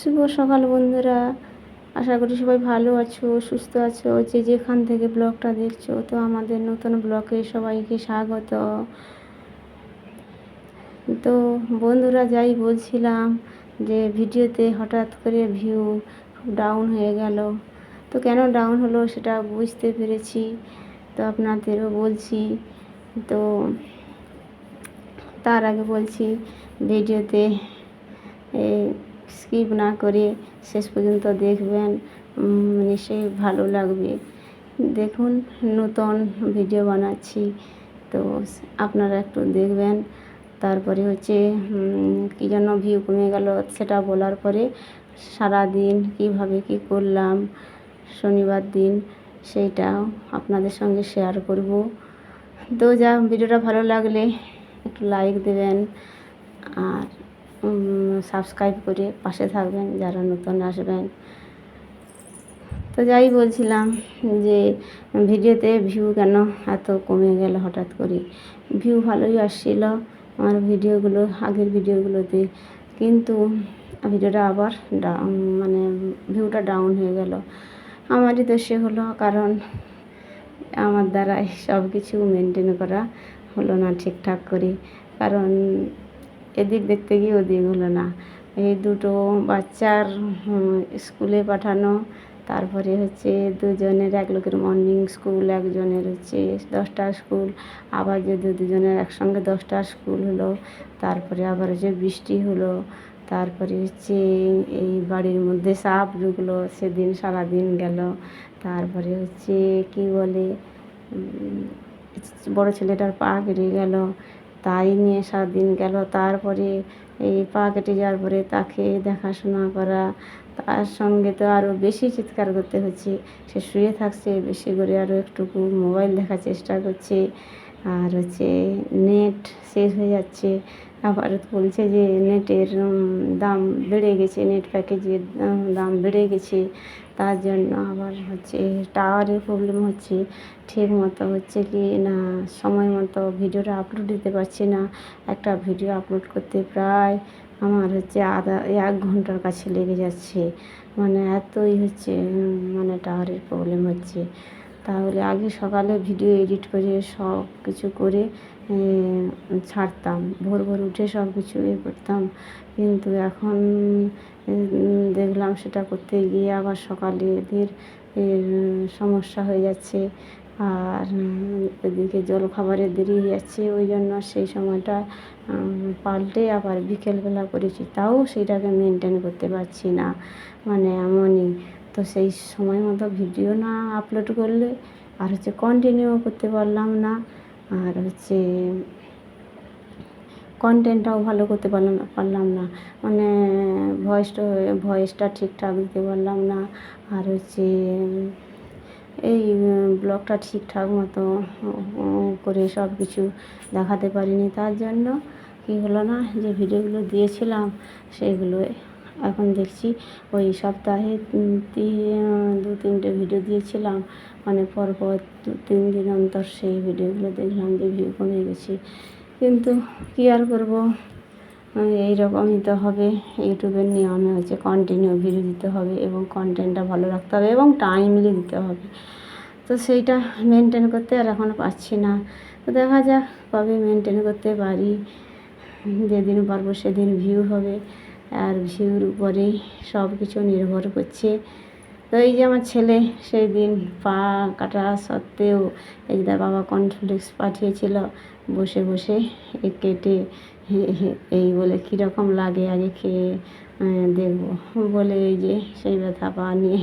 শুভ সকাল বন্ধুরা। আশা করি সবাই ভালো আছো, সুস্থ আছো, যে যেখান থেকে ব্লগটা দেখছ, তো আমাদের নতুন ব্লগে সবাইকে স্বাগত। তো বন্ধুরা, যাই বলছিলাম যে ভিডিওতে হঠাৎ করে ভিউ ডাউন হয়ে গেল। তো কেন ডাউন হলো সেটা বুঝতে পেরেছি, তো আপনাদেরও বলছি। তো তার আগে বলছি, ভিডিওতে স্কিপ না করে শেষ পর্যন্ত দেখবেন নিশ্চয়ই ভালো লাগবে। দেখুন, নতুন ভিডিও বানাচ্ছি। তো আপনারা একটু দেখবেন। তারপরে হচ্ছে কী জন্য ভিউ কমে গেল সেটা বলার পরে সারা দিন কীভাবে কী করলাম, শনিবার দিন সেইটাও আপনাদের সঙ্গে শেয়ার করব। তো যা ভিডিওটা ভালো লাগলে একটু লাইক দেবেন। আর সাবস্ক্রাইব করে পাশে থাকবেন, যারা নতুন আসবেন। তো যাই বলছিলাম যে, ভিডিওতে ভিউ কেন এত কমে গেল হঠাৎ করে ভিউ ভালোই আসছিল আমার ভিডিওগুলো, আগের ভিডিওগুলোতে। কিন্তু ভিডিওটা আবার মানে ভিউটা ডাউন হয়ে গেল। আমারই দোষে হলো, কারণ আমার দ্বারা সব কিছু মেনটেন করা হলো না ঠিকঠাক করে কারণ এদিক দেখতে গিয়ে ওদিক হলো না। এই দুটো বাচ্চার স্কুলে পাঠানো। তারপরে হচ্ছে দুজনের, এক লোকের মর্নিং স্কুল একজনের হচ্ছে দশটা স্কুল আবার যদি দুজনের একসঙ্গে দশটা স্কুল হলো। তারপরে আবার হচ্ছে বৃষ্টি হলো। তারপরে হচ্ছে এই বাড়ির মধ্যে সাপ ঢুকলো, সেদিন সারাদিন গেল। তারপরে হচ্ছে কি বলে বড় ছেলেটার পা কেটে গেল। তাই নিয়ে সারাদিন গেল। তারপরে এই পা কেটে যাওয়ার পরে তাকে দেখাশোনা করা। তার সঙ্গে তো আরও বেশি চিৎকার করতে হচ্ছে। সে শুয়ে থাকছে, বেশি করে আরও একটুকু মোবাইল দেখার চেষ্টা করছে। আর হচ্ছে নেট শেষ হয়ে যাচ্ছে। আবার বলছে যে নেটের দাম বেড়ে গেছে, নেট প্যাকেজের দাম বেড়ে গেছে। তার জন্য আবার হচ্ছে টাওয়ারের প্রবলেম হচ্ছে। ঠিক মতো হচ্ছে কি না, সময় মতো ভিডিওটা আপলোড দিতে পারছি না। একটা ভিডিও আপলোড করতে প্রায় আমার হচ্ছে আধা, এক ঘণ্টার কাছে লেগে যাচ্ছে। মানে এতই হচ্ছে মানে টাওয়ারের প্রবলেম হচ্ছে। তাহলে আগে সকালে ভিডিও এডিট করে সব কিছু করে ছাড়তাম। ভোর ভোর উঠে সব কিছু ইয়ে করতাম। কিন্তু এখন দেখলাম সেটা করতে গিয়ে আবার সকালে এদের সমস্যা হয়ে যাচ্ছে। আর এদিকে জল খাবারের দেরি হয়ে যাচ্ছে। ওই জন্য সেই সময়টা পাল্টে আবার বিকেলবেলা করেছি। তাও সেটাকে মেনটেন করতে পারছি না। মানে এমনই। তো সেই সময় মতো ভিডিও না আপলোড করলে আর হচ্ছে কন্টিনিউ করতে পারলাম না। আর হচ্ছে কন্টেন্টটাও ভালো করতে পারলাম পারলাম না। মানে ভয়েসটা ভয়েসটা ঠিকঠাক দিতে পারলাম না। আর হচ্ছে এই ব্লগটা ঠিকঠাক মতো করে সব কিছু দেখাতে পারিনি। তার জন্য কী হলো না, যে ভিডিওগুলো দিয়েছিলাম সেইগুলো এখন দেখছি ওই সপ্তাহে দু তিনটে ভিডিও দিয়েছিলাম। মানে পরপর দু তিন দিন অন্তর সেই ভিডিওগুলো দেখলাম যে ভিউ কমে গেছে। কিন্তু কী আর করব? এই রকমই তো হবে। ইউটিউবের নিয়মে হচ্ছে কন্টিনিউ ভিডিও দিতে হবে এবং কন্টেন্টটা ভালো রাখতে হবে এবং টাইমলি দিতে হবে। তো সেইটা মেনটেন করতে আর এখনও পারছি না। তো দেখা যাক কবে মেনটেন করতে পারি। যেদিন পারব সেদিন ভিউ হবে। আর ভিউর উপরেই সব কিছু নির্ভর করছে। তো এই যে আমার ছেলে সেই দিন পা কাটা সত্ত্বেও এই তার বাবা কর্নফ্লেক্স পাঠিয়েছিল, বসে বসে এ কেটে এই বলে কীরকম লাগে আগে খেয়ে দেখব। বলে এই যে সেই ব্যথা পা নিয়ে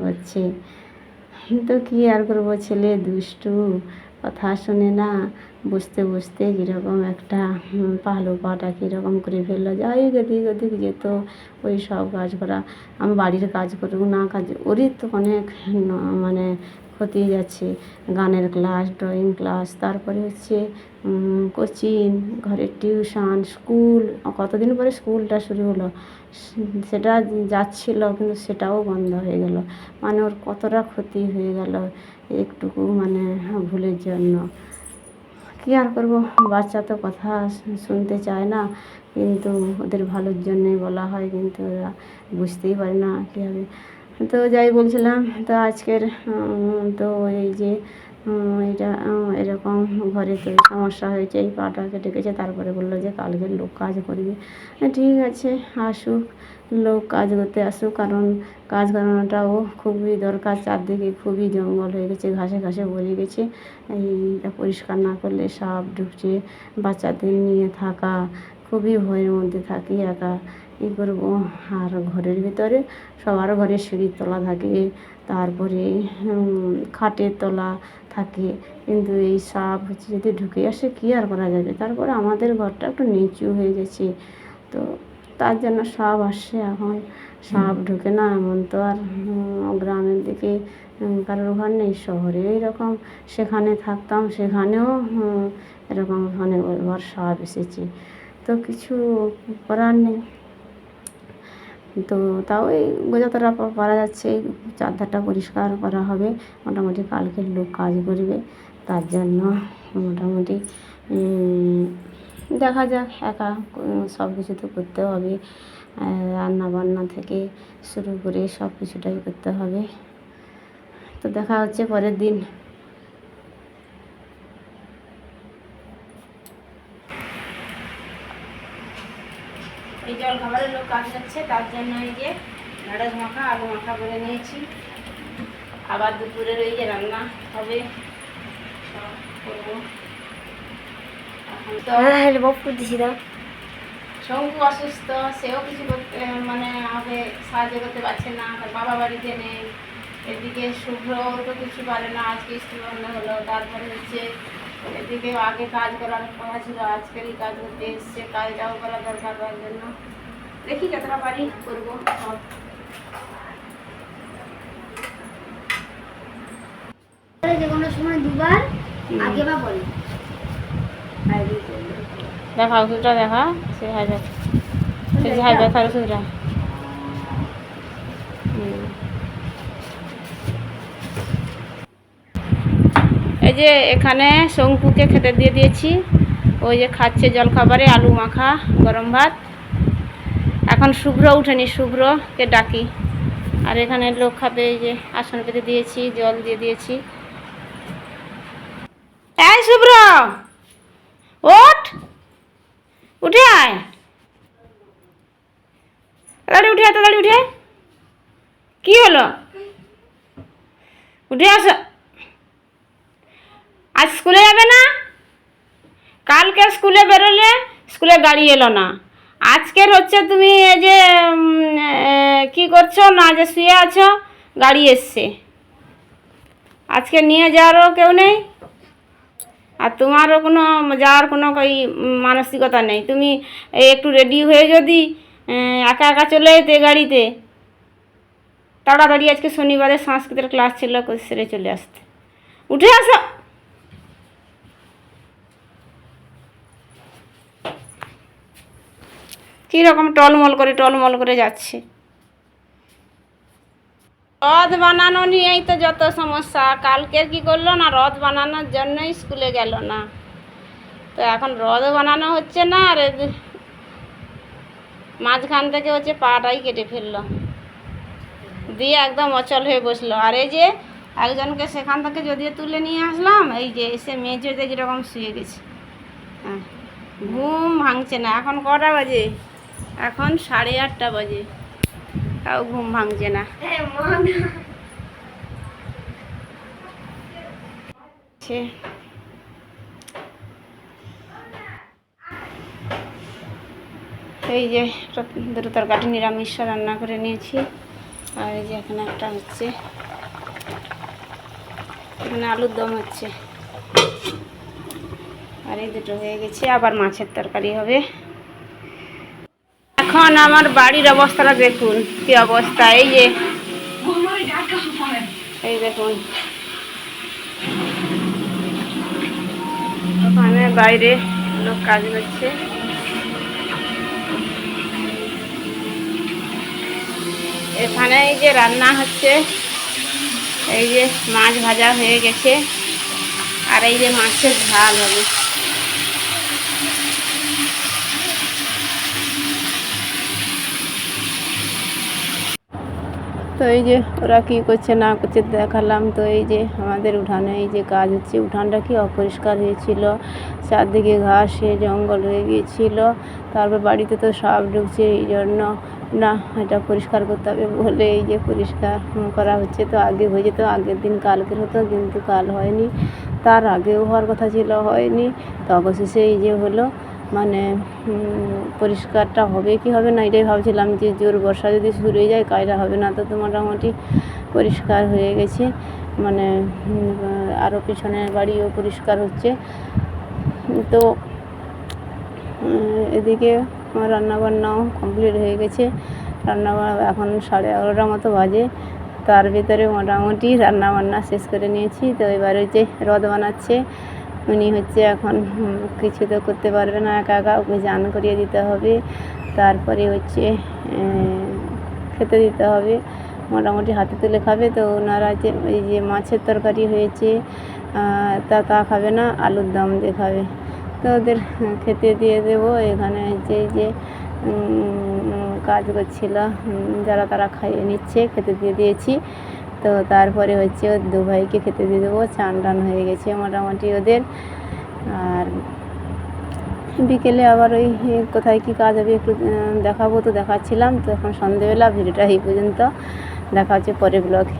করছে। তো কী আর করব? ছেলে দুষ্টু কথা শুনে না বুঝতে বুঝতে কীরকম একটা পালো পাটা কীরকম করে ফেলল। যাই এদিক ওদিক যেত, ওই সব কাজ করা। আমি বাড়ির কাজ করুক না কাজ, ওরই তো অনেক মানে ক্ষতি যাচ্ছে। গানের ক্লাস, ড্রয়িং ক্লাস, তারপরে হচ্ছে কোচিং, ঘরের টিউশন, স্কুল, কতদিন পরে স্কুলটা শুরু হলো? সেটা যাচ্ছিল, কিন্তু সেটাও বন্ধ হয়ে গেল। মানে ওর কতটা ক্ষতি হয়ে গেল? একটুকু মানে ভুলের জন্য। কী আর করব? বাচ্চা তো কথা শুনতে চায় না, কিন্তু ওদের ভালোর জন্যে বলা হয়, কিন্তু ওরা বুঝতেই পারে না কীভাবে। তো যাই বলছিলাম, তো আজকের তো এই যে এটা এরকম ঘরে তো সমস্যা হয়েছে এই পাটা কেটে গেছে তারপরে বলল যে কালকে লোক কাজ করবে। হ্যাঁ, ঠিক আছে আসুক লোক কাজ করতে আসুক কারণ কাজ করানোটাও খুবই দরকার চারদিকে খুবই জঙ্গল হয়ে গেছে ঘাসে ঘাসে ভরে গেছে। এইটা পরিষ্কার না করলে সাপ ঢুকছে বাচ্চাদের নিয়ে থাকা খুবই ভয়ের মধ্যে থাকি একা কী করব। আর ঘরের ভিতরে সবার ঘরে সিঁড়ির তলা থাকে তারপরে খাটের তলা থাকে। কিন্তু এই সাপ হচ্ছে যদি ঢুকে আসে কী আর করা যাবে? তারপরে আমাদের ঘরটা একটু নিচু হয়ে গেছে। তো তার জন্য সাপ আসছে এখন। সাপ ঢুকে না এমন তো আর গ্রামের দিকে কারোর ঘর নেই। শহরে এরকম সেখানে থাকতাম সেখানেও এরকম অনেক ঘর সাপ এসেছে। তো কিছু করার নেই। তো তাও এই যতটা পারা যাচ্ছে, এই চারধারটা পরিষ্কার করা হবে। মোটামুটি কালকে লোক কাজ করবে, তার জন্য মোটামুটি দেখা যাক, একা, সব কিছু তো করতে হবে। রান্না বান্না থেকে শুরু করে সব কিছুটাই করতে হবে। তো দেখা হচ্ছে পরের দিন এই জল খাবারের লোক কাজ যাচ্ছে তার জন্য এই যে ঢেঁড়স মাখা আলু মাখা করে নিয়েছি। আবার দুপুরের ওই যে রান্না হবে। করব। দিছি দাও। শঙ্কু অসুস্থ সেও কিছু করতে মানে আমাকে সাহায্য করতে পারছে না তার বাবা বাড়িতে নেই। এদিকে শুভ্র তো কিছু পারে না আজকে স্কুল বন্ধ হলো তারপরে হচ্ছে এদিকে আগে কাজ করার কথা ছিল আজকেরই কাজ করতে এসছে কাজটাও করা দরকার তার জন্য। দেখি যতটা পারি করব। সব যে কোনো সময় দুবার হুম। আগে বা বলে। দেখা ওষুধটা দেখা সে হাই ব্যথা সে হাই ব্যথার ওষুধটা হুম। এই যে এখানে শঙ্কুকে খেতে দিয়ে দিয়েছি। ওই যে খাচ্ছে জলখাবারে আলু মাখা গরম ভাত। এখন শুভ্র, উঠেনি শুভ্রকে ডাকি। আর এখানে লোক খাবে যে আসন পেতে দিয়েছি, জল দিয়ে দিয়েছি। এই শুভ্র, ওঠ। উঠে আয়। তাড়াতাড়ি উঠে তাড়াতাড়ি উঠে। কি হলো? উঠে আসো। আজ স্কুলে যাবে না? কালকে স্কুলে বেরোলে স্কুলে গাড়ি এলো না। আজকের হচ্ছে তুমি এই যে কি করছ? না যে শুয়ে আছো, গাড়ি এসছে। আজকে নিয়ে যাওয়ারও কেউ নেই, আর তোমারও কোনো, যাওয়ার কোনো ওই মানসিকতা নেই। তুমি একটু রেডি হয়ে যদি একা একা চলে যেতে গাড়িতে, তাড়াতাড়ি আজকে শনিবারে সংস্কৃতের ক্লাস ছিল সেরে চলে আসতে। উঠে আসো। কীরকম টলমল করে টলমল করে যাচ্ছে। রথ বানানো নিয়েই তো যত সমস্যা, কালকে কি করল না, রথ বানানোর জন্যই স্কুলে গেল না। তো এখন রথ বানানো হচ্ছে না, আর মাঝখান থেকে হচ্ছে পাটাই কেটে ফেলল। দিয়ে একদম অচল হয়ে বসল। আর এই যে একজনকে সেখান থেকে যদিও তুলে নিয়ে আসলাম, এই যে এসে মেঝেতে যেরকম শুয়ে গেছে। হ্যাঁ ঘুম ভাঙছে না। এখন কটা বাজে? এখন সাড়ে আটটা বাজে। তাও ঘুম ভাঙছে না। আছে এই যে দুটো তরকারি নিরামিষ রান্না করে নিয়েছি। আর এই যে এখানে একটা হচ্ছে এখানে আলুর দম হচ্ছে। আর এই দুটো হয়ে গেছে আবার মাছের তরকারি হবে। এখন আমার বাড়ির অবস্থাটা দেখুন, কি অবস্থা, এই যে। এই দেখুন। ওখানে বাইরে লোক কাজ করছে। এখানে এই যে রান্না হচ্ছে, এই যে মাছ ভাজা হয়ে গেছে, আর এই যে মাছের ঝাল হবে। তো এই যে ওরা কী করছে না করছে দেখালাম। তো এই যে আমাদের উঠানে এই যে কাজ হচ্ছে, উঠানটা কি অপরিষ্কার হয়েছিল? চারদিকে ঘাসে জঙ্গল হয়ে গিয়েছিল। তারপর বাড়িতে তো সাপ ঢুকছে, এই জন্য না, এটা পরিষ্কার করতে হবে বলে এই যে পরিষ্কার করা হচ্ছে। তো আগে হয়ে যেত আগের দিন কালকের হতো, কিন্তু কাল হয়নি। তার আগেও হওয়ার কথা ছিল, হয়নি। তো অবশেষে এই যে হলো মানে পরিষ্কারটা হবে কি হবে না এটাই ভাবছিলাম যে জোর বর্ষা যদি শুরু হয়ে যায় কাজটা হবে না। তো তো মোটামুটি পরিষ্কার হয়ে গেছে। মানে আরও পিছনের বাড়িও পরিষ্কার হচ্ছে। তো এদিকে আমার রান্নাবান্নাও কমপ্লিট হয়ে গেছে। রান্না এখন সাড়ে এগারোটার মতো বাজে। তার ভিতরে মোটামুটি রান্নাবান্না শেষ করে নিয়েছি। তো এবারে যে রদ বানাচ্ছে। উনি হচ্ছে এখন কিছু তো করতে পারবে না, একা একা ওকে চান করিয়ে দিতে হবে। তারপরে হচ্ছে খেতে দিতে হবে। মোটামুটি হাতে তুলে খাবে তো ওনারা যে এই যে মাছের তরকারি হয়েছে তা তা খাবে না, আলুর দম দিয়ে খাবে। তো ওদের খেতে দিয়ে দেবো। এখানে হচ্ছে যে কাজ করছিল যারা তারা খাইয়ে নিচ্ছে, খেতে দিয়ে দিয়েছি। তো তারপরে হচ্ছে ওর দু ভাইকে খেতে দিয়ে দেবো চান টান হয়ে গেছে মোটামুটি ওদের। আর বিকেলে আবার ওই কোথায় কী কাজ হবে একটু দেখাবো তো দেখাচ্ছিলাম, তো এখন সন্ধেবেলা, ভিডিওটা এই পর্যন্ত। দেখা হচ্ছে পরে ব্লগে